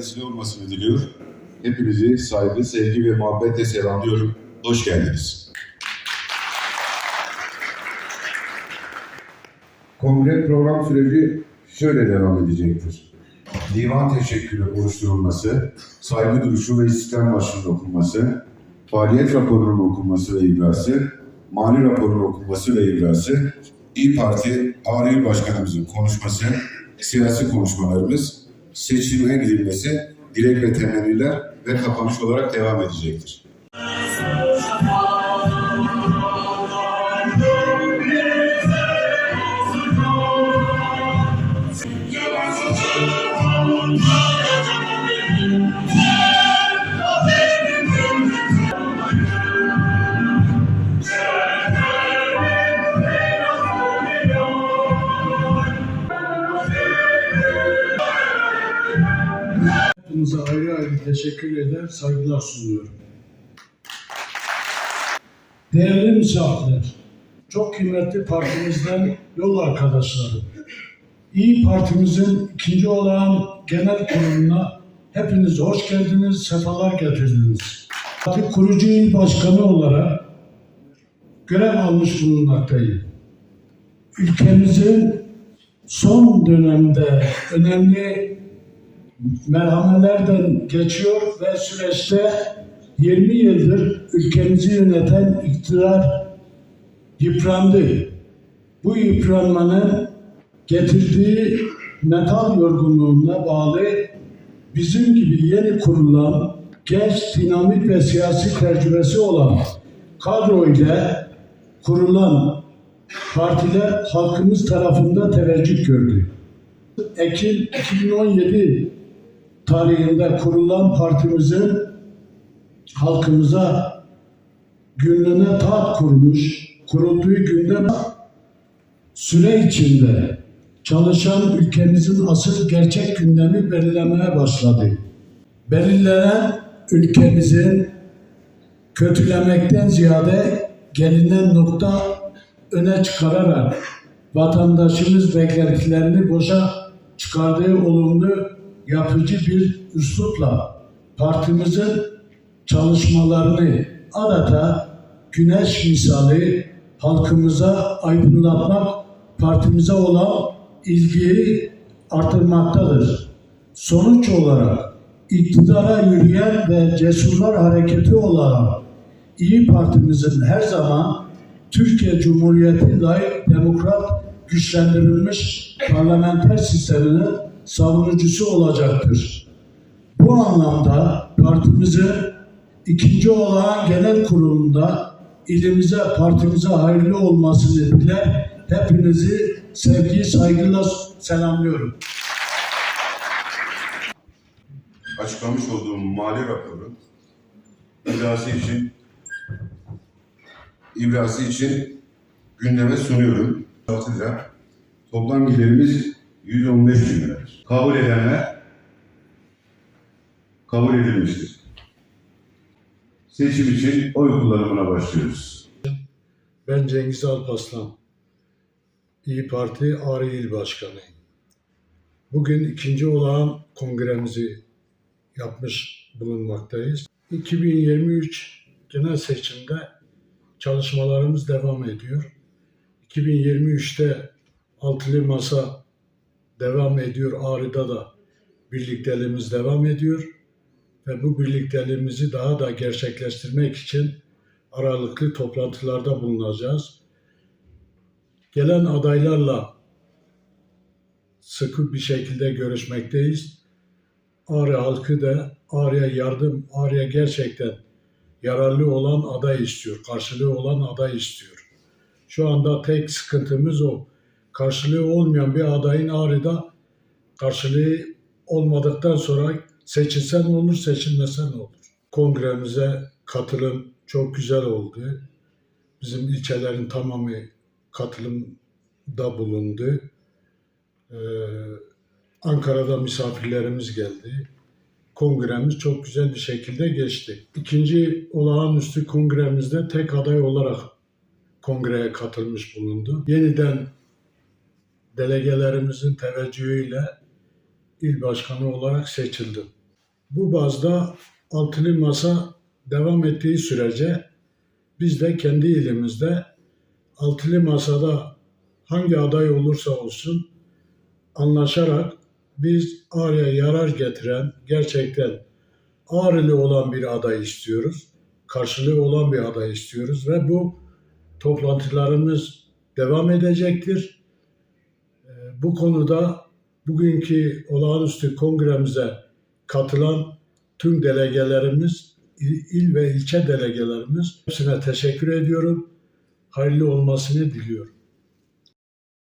vesile olmasını diliyor. Hepinizi saygı, sevgi ve muhabbetle selamlıyorum. Hoş geldiniz. Kongre program süreci şöyle devam edecektir. Divan teşekkürü oluşturulması, saygı duruşu ve istiklal marşının okunması, faaliyet raporunun okunması ve ibrası, mali raporun okunması ve ibrası, İyi Parti Ağrı Başkanımızın konuşması, siyasi konuşmalarımız, seçime gidilmesi, dilek ve temenniler ve kapanış olarak devam edecektir. Hepinize ayrı ayrı teşekkür eder, saygılar sunuyorum. Değerli misafirler, çok kıymetli partimizden yol arkadaşlarım. İyi Partimizin ikinci olağan genel kuruluna hepiniz hoş geldiniz, sefalar getirdiniz. Parti kurucu il başkanı olarak görev almış bulunmaktayım. Ülkemizin son dönemde önemli merhamelerden geçiyor ve süreçte 20 yıldır ülkemizi yöneten iktidar yıprandı. Bu yıpranmanın getirdiği metal yorgunluğuna bağlı bizim gibi yeni kurulan genç, dinamik ve siyasi tecrübesi olan kadro ile kurulan partiler halkımız tarafında teveccüh gördü. Ekim 2017 tarihinde kurulan partimizin halkımıza günlüğüne taat kurmuş, kurulduğu günden süre içinde çalışan ülkemizin asıl gerçek gündemi belirlemeye başladı. Belirlenen ülkemizin kötülemekten ziyade gelinen nokta öne çıkararak vatandaşımız beklentilerini boşa çıkardığı olumlu yapıcı bir üslupla partimizin çalışmalarını adeta güneş misali halkımıza aydınlatmak, partimize olan ilgiyi artırmaktadır. Sonuç olarak iktidara yürüyen ve cesurlar hareketi olarak İyi Partimizin her zaman Türkiye Cumhuriyeti layık demokrat güçlendirilmiş parlamenter sisteminin savunucusu olacaktır. Bu anlamda partimizin ikinci olağan genel kurulunda ilimize, partimize hayırlı olmasını diler. Hepinizi sevgi, saygıyla selamlıyorum. Açıklamış olduğum mali raporu ibrası için ibrası için gündeme sunuyorum. 6 lira. Toplam gelirimiz 115 bin lira. Kabul edenler kabul edilmiştir. Seçim için oy kullanımına başlıyoruz. Ben Cengiz Alpaslan. İyi Parti Ağrı İl Başkanıyım. Bugün ikinci olağan kongremizi yapmış bulunmaktayız. 2023 genel seçimde çalışmalarımız devam ediyor. 2023'te altılı masa devam ediyor. Ağrı'da da birlikteliğimiz devam ediyor. Ve bu birlikteliğimizi daha da gerçekleştirmek için aralıklı toplantılarda bulunacağız. Gelen adaylarla sıkı bir şekilde görüşmekteyiz. Ağrı halkı da Ağrı'ya yardım, Ağrı'ya gerçekten yararlı olan aday istiyor, karşılığı olan aday istiyor. Şu anda tek sıkıntımız o. Karşılığı olmayan bir adayın Ağrı'da karşılığı olmadıktan sonra seçilsen olur, seçilmesen olur. Kongremize katılım çok güzel oldu. Bizim ilçelerin tamamı katılımda bulundu. Ee, Ankara'da misafirlerimiz geldi. Kongremiz çok güzel bir şekilde geçti. İkinci olağanüstü kongremizde tek aday olarak kongreye katılmış bulundu. Yeniden delegelerimizin teveccühüyle il başkanı olarak seçildim. Bu bazda altılı masa devam ettiği sürece biz de kendi ilimizde altılı masada hangi aday olursa olsun anlaşarak biz Ağrı'ya yarar getiren gerçekten Ağrılı olan bir aday istiyoruz. Karşılığı olan bir aday istiyoruz ve bu toplantılarımız devam edecektir. Bu konuda bugünkü olağanüstü kongremize katılan tüm delegelerimiz, il ve ilçe delegelerimiz hepsine teşekkür ediyorum. Hayırlı olmasını diliyorum.